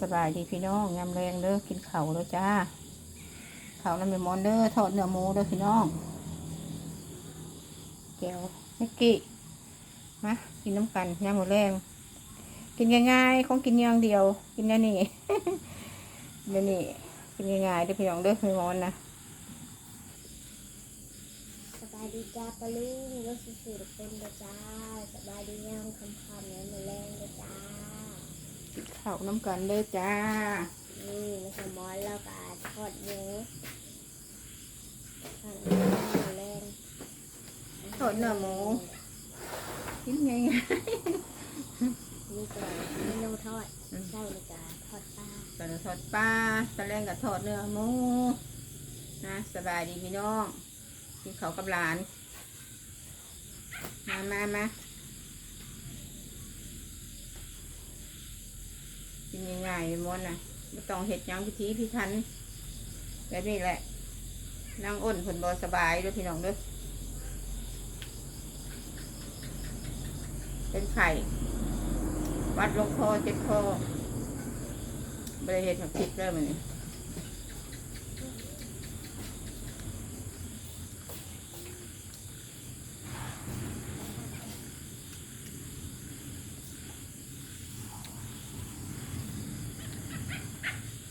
สบายดีพี่น้องยำแรงเด้อกินเข่าแล้วจ้าเข่าวน้ำเมมอนเด้อทอดเนื้อหมูเด้อพี่น้องแก้วเมื่อกี้มากินน้ำกันยำหมูแรงกินง่ายๆของกินอย่างเดียว กินแน่นี่เดี๋ยวนี้กินง่ายๆเด้อพี่น้องเด้อเมมอนนะสบายดีจ้าปะลุงรถสุสุทุกคนเด้อจ้าสบายดียามคำคำแล้วมาแรงเด้อจ้า กินข้าวน้ำกันเด้อจ้านี่ไม่สมอนแล้วก็ทอดหมูทอดหมูมาแรงทอดเนื้อหมูกินง่ายนี่ก็เมนูทอดใช่เลยจ้าทอดปลาๆตอนทอดปลาตอนแรงกับทอดเนื้อหมูนะสบายดีพี่น้องกินข้าวกับหลาน มามามา กินง่ายๆมอนนะไม่ต้องเห็ดยังพิธีพิทันแบบนี้แหละนั่งอ้นผลบอสบายด้วยพี่น้องด้วยเป็นไข่ วัดลงคอเจ็บคอบริเหตุหักผิดเลยมันนี่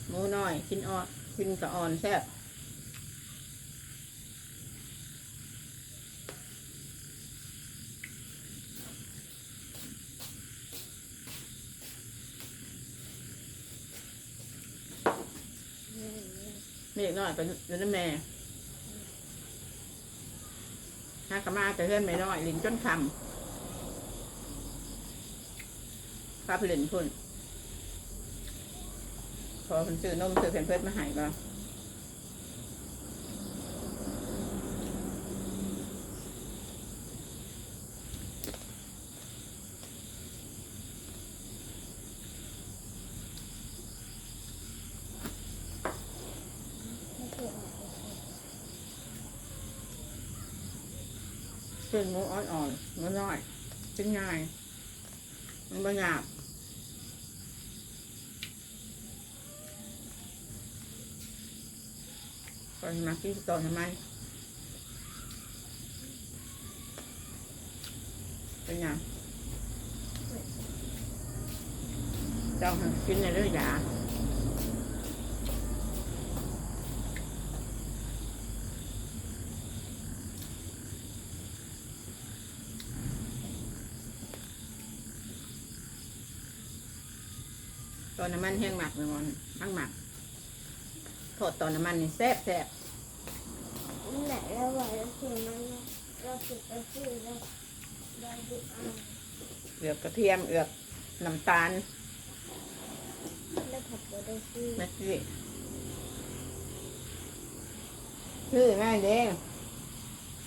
หมู น้อยกินอ่อนกินกระอ่อนแซ่บเด็กน้อยเป็นเป็นน้ำแม่ฮากะมาแต่เพื่อนไม่น้อยลินจนคำพาไปเล่นพุ่น พอคนซื้อนมซื้อแผ่นเพิดมาหายบ่ซื้อหมูอ่อนๆมูน้อยเป็นง่ายมันบ่หยาบ ก่อนมากินต่อทำไมเป็นยังเจ้าหันกินในเรื่องยาตอนน้ำมันแห้งหมักเลยมันทั้งหมัก ทอดตอนน้ำมันนี่แซ่บแซ่บไหละแล้วว่าเราคือมันเราคือเราคือเราเราดูเอาเอือบกระเทียมเอือบน้ำตาลแล้วผัดตัวได้คือนะสิคือแม่เด้ง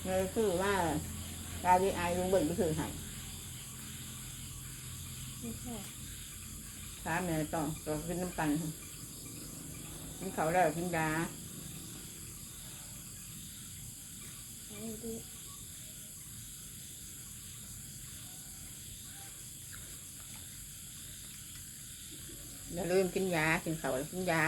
เลยคือว่าตาดีไอายลุงเบิ่งไปคือใหายไม่ใช่ถามแม่ต้องต่อกินน้ำกัน กินเขาวแล้วกินยาใช่ดูอย่าลืมกินยากินเขาวแล้วกินยา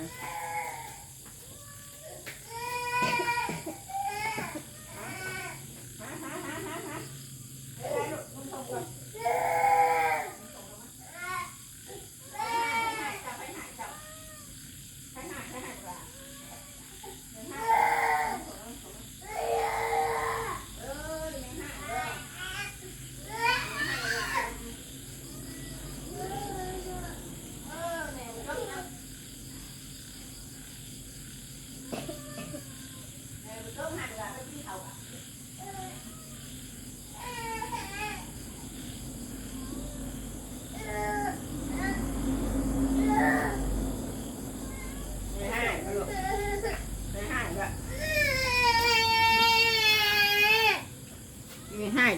Okay.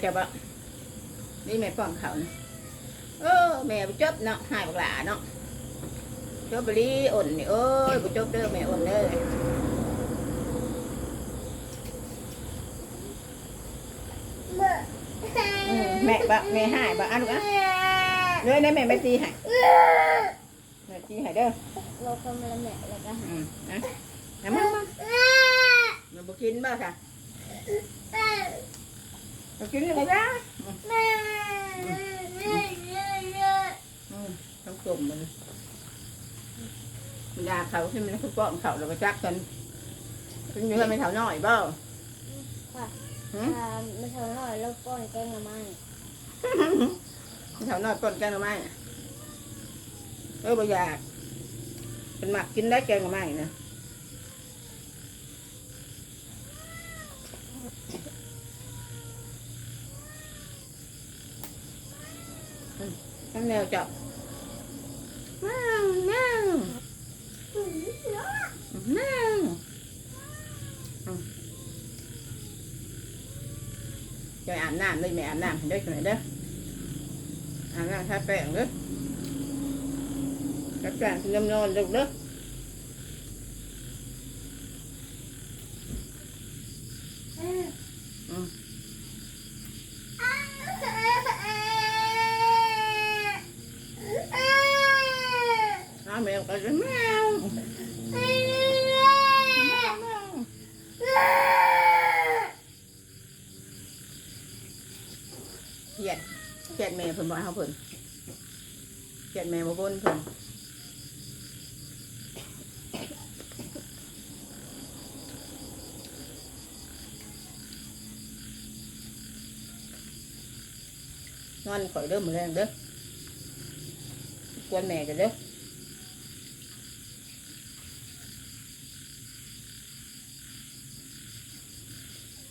แล้วบ่นี่แม่ป้อนเขานะเออแม่บ่จบเนาะหายบักหลาเนาะจบไปลีอ่อนนี่เอ้ยบ่จบเด้อแม่อ่อนเด้ออืมแม่บะแม่หายบะอะลูกอะเลยนะแม่ไม่ตีให้แม่ตีให้เด้อเราก็มาละแม่แล้วก็หาอืมนะนะมามามันบ่กินบ่ค่ะ บ่กินอะไรจ้าอืมต้องกลมมันมันยาเขาที่มันคือป้อนเขาแล้วก็จักกันเป็นเนื้อไม่เท่าน้อยบ่ค่ะหืมอ่าไม่เท่าน้อยแล้วป้อนแกงละไม้ไม่เท่าน้อยป้อนแกงหน่อไม้เออบ่อยากเป็นหมักกินได้แกงหน่อไม้นะ ทั้งแนวจับว้าวว้าวว้าวอืมจะอาบน้ำเลยแม่อาบน้ำให้เด้อจังไหนเด้ออาบน้ำทาแป้งเด้อทาแป้งคือน้ำนอนเด้อเด้ออื น้ำแมวก็จะแมวแมวแมวเขียดเขียด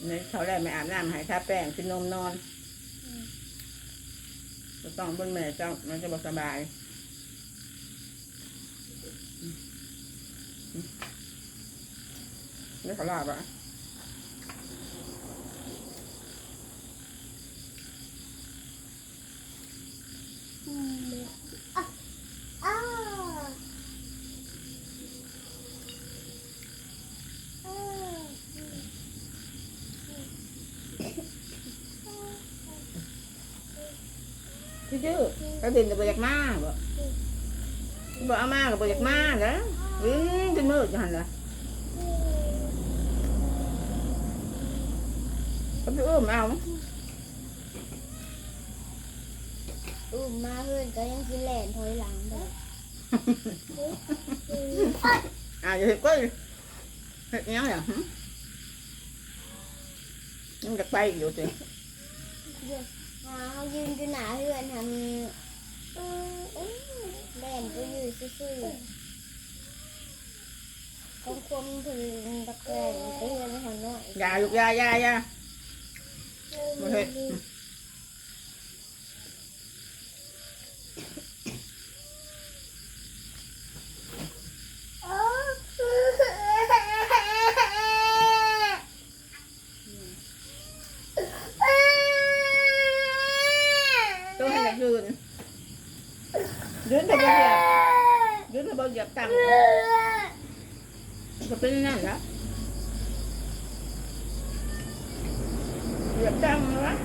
ในเขาได้ไม่อาบน้ำหายทาแป้งกินนมนอนจะต้องเบนแม่เจ้ามันจะบสบายนี่เขาลาบอะอ้าว ชื่อๆกระดิ่งกับบอยากมาบ่บอกเอามากับบอยากมาแล้ววิ่งจนมืดอยู่หันละก็ไปอุ้มเอาอุ้มมาเพื่อนก็ยังกินแหลนถอยหลังเลยอ่าอย่าเห็นก็เห็นยังไงหึยังจะไปอยู่สิมา เขายืนอยู่หน้าเพื่อนทำแหลนก็อยู่ซื่อๆคงคมถึงตะแกรงเพื่อนไม่ทำน้อย อย่าลูกอยาอยาอยามาเห็น ตัวให้ละยืนยืนทำไมเหยียบยืนทำไมเหยียบตังค์จะเป็นนั่นละ เหยียบตังค์นะ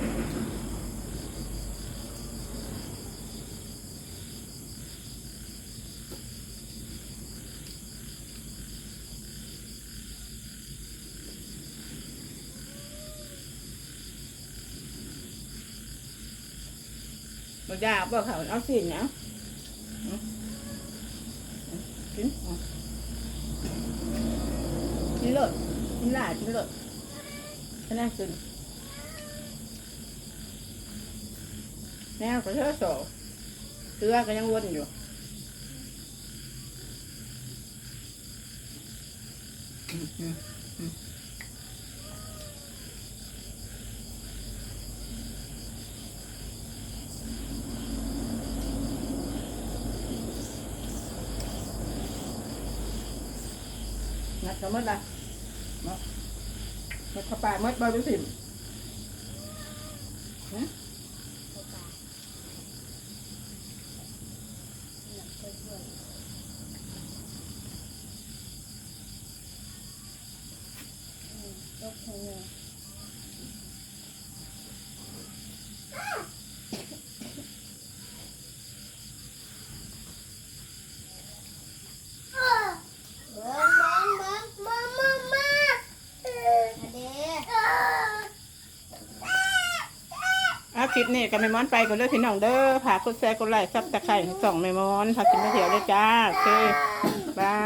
บางอย่างบอก เขาเอาสินเอากินเอากินเลยกินหลายกินเลยขนาดกินแนวก็เชื่อโสเตือก็ยังวนอยู่อืมอืมอืมงัดก็มดละมดหมดเข้าไปหมดบอลดูสิ หึ เข้าปากหนักช่วยๆอืมยกหัวเนี่ย เบิ้งเบิ้งเบิ้งมามามาอันเด้ อะคลิ ปนี้กับแม่มอนไปก่อนเลือพี่น้องเด้อผากกดแชร์กดไลค์ซับตะไคร่สองแม่มอนพากินมะเขียวด้วยจ้าโอเคบาย